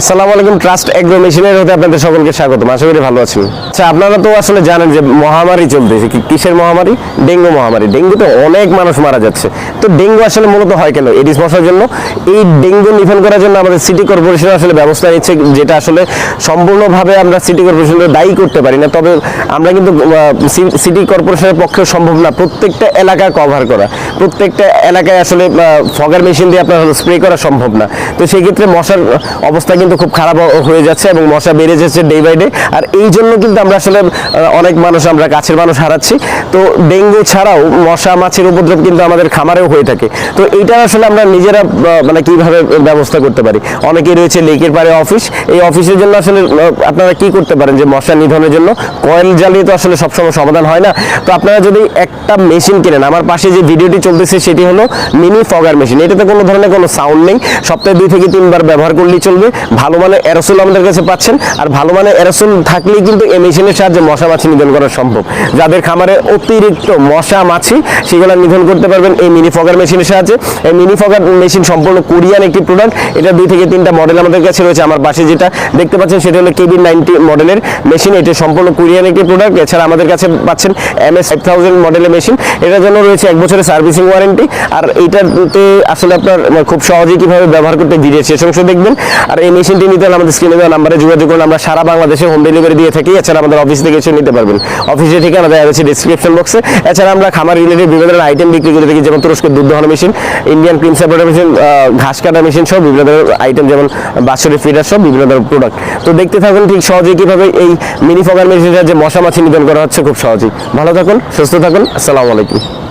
আসসালামু আলাইকুম trust agro মেশিনের হতে আপনাদের সকলকে স্বাগত আশা করি ভালো আছেন। আচ্ছা আপনারা তো আসলে জানেন যে মহামারী চলতেছে। কিসের মহামারী? ডেঙ্গু মহামারী। ডেঙ্গুতে অনেক মানুষ মারা যাচ্ছে। তো ডেঙ্গু আসলে মূলত হয় কেন? এডিস মশার জন্য, এই ডেঙ্গু নিধন করার জন্য আমাদের সিটি কর্পোরেশন আসলে ব্যবস্থা নিচ্ছে, যেটা আসলে সম্পূর্ণভাবে আমরা সিটি কর্পোরেশনকে দায়ী করতে পারি না। তবে আমরা কিন্তু সিটি কর্পোরেশনের পক্ষে সম্ভব না প্রত্যেকটা এলাকা কভার করা। প্রত্যেকটা এলাকায় আসলে ফগার মেশিন দিয়ে আপনার স্প্রে করা সম্ভব না। তো সেই ক্ষেত্রে মশার অবস্থা কিন্তু খুব খারাপ হয়ে যাচ্ছে এবং মশা বেড়ে যাচ্ছে ডে বাই ডে আর এই জন্য কিন্তু আমরা আসলে অনেক মানুষ, আমরা কাছের মানুষ হারাচ্ছি। তো ডেঙ্গু ছাড়াও মশা, মাছির উপদ্রব কিন্তু আমাদের খামারেও হয়ে থাকে। তো এইটা আসলে আমরা নিজেরা মানে কীভাবে ব্যবস্থা করতে পারি? অনেকেই রয়েছে লেকের পারে অফিস এই অফিসের জন্য আসলে আপনারা কি করতে পারেন যে মশা নিধনের জন্য? কয়েল জ্বালিয়ে তো আসলে সবসময় সমাধান হয় না। তো আপনারা যদি একটা মেশিন কিনেন, আমার পাশে যে ভিডিওটি চলতেছে সেটি হলো মিনি ফগার মেশিন এটাতে কোনো ধরনের কোনো সাউন্ড নেই। সপ্তাহে দুই থেকে তিনবার ব্যবহার করলেই চলবে। ভালো মানের অ্যারোসোল আমাদের কাছে পাচ্ছেন, আর ভালো মানের অ্যারোসোল থাকলেই কিন্তু এই মেশিনের সাহায্যে মশা মাছি নিধন করা সম্ভব। যাদের খামারে অতিরিক্ত মশা মাছি, সেগুলো নিধন করতে পারবেন এই মিনি ফগার মেশিনের সাহায্যে। এই মিনি ফগার মেশিন সম্পূর্ণ কোরিয়ান একটি প্রোডাক্ট এটা দুই থেকে তিনটা মডেল আমাদের কাছে রয়েছে। আমার পাশে যেটা দেখতে পাচ্ছেন, সেটা হলো কেবি নাইনটি মডেলের মেশিন এটা সম্পূর্ণ কোরিয়ান একটি প্রোডাক্ট এছাড়া আমাদের কাছে পাচ্ছেন এম এস ফাইভ থাউজেন্ড মডেলের মেশিন এটার জন্য রয়েছে এক বছরের সার্ভিসিং ওয়ারেন্টি আর এইটাতে আসলে আপনার খুব সহজেই কীভাবে ব্যবহার করতে ভিডিও শেষ অংশ দেখবেন। আর এই মেশিনটি নিতে হলে আমাদের স্ক্রিনে দেওয়া নাম্বারে যোগাযোগ করুন। আমরা সারা বাংলাদেশে হোম ডেলিভারি দিয়ে থাকি। এছাড়া আমাদের অফিস থেকে এসে নিতে পারবেন। অফিসের ঠিকানা দেওয়া আছে ডিসক্রিপশন বক্সে এছাড়া আমরা খামার রিলেটেড বিভিন্ন ধরনের আইটেম বিক্রি করে থাকি যেমন তুরস্কের দুধ দহন machine Indian cream separator machine ঘাস কাটা মেশিন সব বিভিন্ন ধরনের আইটেম যেমন বাৎসরিক ফিডার সব বিভিন্ন ধরনের প্রোডাক্ট তো দেখতে থাকুন ঠিক সহজেই কীভাবে এই মিনি ফগার মেশিনটা যে মশা মাছি নিধন করা হচ্ছে খুব সহজেই। ভালো থাকুন, সুস্থ থাকুন, আসসালামু আলাইকুম।